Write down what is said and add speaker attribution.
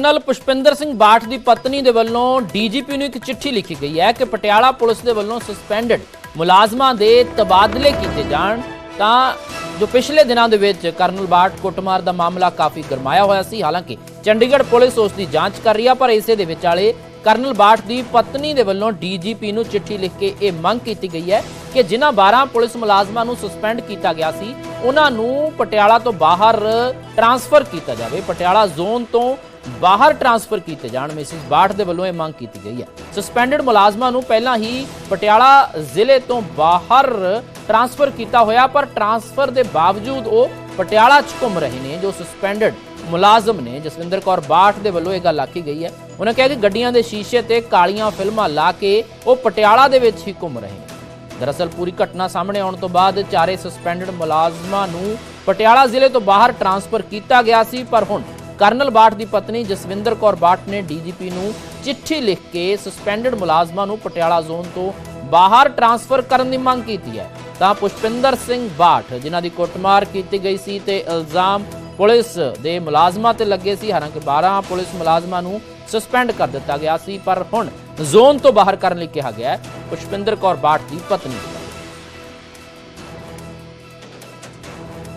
Speaker 1: Colonel Pushpinder Singh Bath ਦੀ ਪਤਨੀ ਦੇ ਵੱਲੋਂ ਡੀਜੀਪੀ ਨੂੰ ਇੱਕ ਚਿੱਠੀ ਲਿਖੀ ਗਈ ਹੈ ਕਿ ਪਟਿਆਲਾ ਪੁਲਿਸ ਦੇ ਵੱਲੋਂ ਸਸਪੈਂਡਡ ਮੁਲਾਜ਼ਮਾਂ ਦੇ ਤਬਾਦਲੇ ਕੀਤੇ ਜਾਣ, ਤਾਂ ਜੋ ਪਿਛਲੇ ਦਿਨਾਂ ਦੇ ਵਿੱਚ ਕਰਨਲ ਬਾਠ ਕੁੱਟਮਾਰ ਦਾ ਮਾਮਲਾ ਕਾਫੀ ਗਰਮਾਇਆ ਹੋਇਆ ਸੀ, ਹਾਲਾਂਕਿ ਚੰਡੀਗੜ੍ਹ ਪੁਲਿਸ ਉਸ ਦੀ ਜਾਂਚ ਕਰ ਰਹੀ ਹੈ ਪਰ ਇਸੇ ਦੇ ਵਿਚਾਲੇ ਕਰਨਲ ਬਾਠ ਦੀ ਪਤਨੀ ਦੇ ਵੱਲੋਂ ਡੀਜੀਪੀ ਨੂੰ ਚਿੱਠੀ ਲਿਖ ਕੇ ਇਹ ਮੰਗ ਕੀਤੀ ਗਈ ਹੈ ਕਿ ਜਿਨ੍ਹਾਂ 12 ਪੁਲਿਸ ਮੁਲਾਜ਼ਮਾਂ ਨੂੰ ਸਸਪੈਂਡ ਕੀਤਾ ਗਿਆ ਸੀ, ਉਹਨਾਂ ਨੂੰ ਪਟਿਆਲਾ ਤੋਂ ਬਾਹਰ ਟਰਾਂਸਫਰ ਕੀਤਾ ਜਾਵੇ। ਪਟਿਆਲਾ ਜ਼ੋਨ ਤੋਂ ਬਾਹਰ ਟਰਾਂਸਫਰ ਕੀਤੇ ਜਾਣ ਮਿਸਿਸ ਬਾਠ ਦੇ ਵੱਲੋਂ ਇਹ ਮੰਗ ਕੀਤੀ ਗਈ ਹੈ। ਸਸਪੈਂਡਡ ਮੁਲਾਜ਼ਮਾਂ ਨੂੰ ਪਹਿਲਾਂ ਹੀ ਪਟਿਆਲਾ ਜ਼ਿਲ੍ਹੇ ਤੋਂ ਬਾਹਰ ਟਰਾਂਸਫਰ ਕੀਤਾ ਹੋਇਆ, ਪਰ ਟਰਾਂਸਫਰ ਦੇ ਬਾਵਜੂਦ ਉਹ ਪਟਿਆਲਾ 'ਚ ਘੁੰਮ ਰਹੇ ਨੇ, ਜੋ ਸਸਪੈਂਡਡ ਮੁਲਾਜ਼ਮ ਨੇ। ਜਸਵਿੰਦਰ ਕੌਰ ਬਾਠ ਦੇ ਵੱਲੋਂ ਇਹ ਗੱਲ ਆਖੀ ਗਈ ਹੈ। ਉਹਨਾਂ ਕਿਹਾ ਕਿ ਗੱਡੀਆਂ ਦੇ ਸ਼ੀਸ਼ੇ ਤੇ ਕਾਲੀਆਂ ਫਿਲਮਾਂ ਲਾ ਕੇ ਉਹ ਪਟਿਆਲਾ ਦੇ ਵਿੱਚ ਹੀ ਘੁੰਮ ਰਹੇ ਨੇ। ਦਰਅਸਲ ਪੂਰੀ ਘਟਨਾ ਸਾਹਮਣੇ ਆਉਣ ਤੋਂ ਬਾਅਦ ਚਾਰੇ ਸਸਪੈਂਡਡ ਮੁਲਾਜ਼ਮਾਂ ਨੂੰ ਪਟਿਆਲਾ ਜ਼ਿਲ੍ਹੇ ਤੋਂ ਬਾਹਰ ਟਰਾਂਸਫਰ ਕੀਤਾ ਗਿਆ ਸੀ, ਪਰ ਹੁਣ ਕਰਨਲ ਬਾਠ ਦੀ ਪਤਨੀ ਜਸਵਿੰਦਰ ਕੌਰ ਬਾਠ ਨੇ ਡੀਜੀਪੀ ਨੂੰ ਚਿੱਠੀ ਲਿਖ ਕੇ ਸਸਪੈਂਡਡ ਮੁਲਾਜ਼ਮਾਂ ਨੂੰ ਪਟਿਆਲਾ ਜ਼ੋਨ ਤੋਂ ਬਾਹਰ ਟਰਾਂਸਫਰ ਕਰਨ ਦੀ ਮੰਗ ਕੀਤੀ ਹੈ। ਤਾਂ ਪੁਸ਼ਪਿੰਦਰ ਸਿੰਘ ਬਾਠ, ਜਿਨ੍ਹਾਂ ਦੀ ਕੁੱਟਮਾਰ ਕੀਤੀ ਗਈ ਸੀ ਤੇ ਇਲਜ਼ਾਮ ਪੁਲਿਸ ਦੇ ਮੁਲਾਜ਼ਮਾਂ ਤੇ ਲੱਗੇ ਸੀ, ਹਾਲਾਂਕਿ 12 ਪੁਲਿਸ ਮੁਲਾਜ਼ਮਾਂ ਨੂੰ ਸਸਪੈਂਡ ਕਰ ਦਿੱਤਾ ਗਿਆ ਸੀ, ਪਰ ਹੁਣ ਜ਼ੋਨ ਤੋਂ ਬਾਹਰ ਕਰਨ ਲਈ ਕਿਹਾ ਗਿਆ ਹੈ। ਪੁਸ਼ਪਿੰਦਰ ਕੌਰ ਬਾਠ ਦੀ ਪਤਨੀ।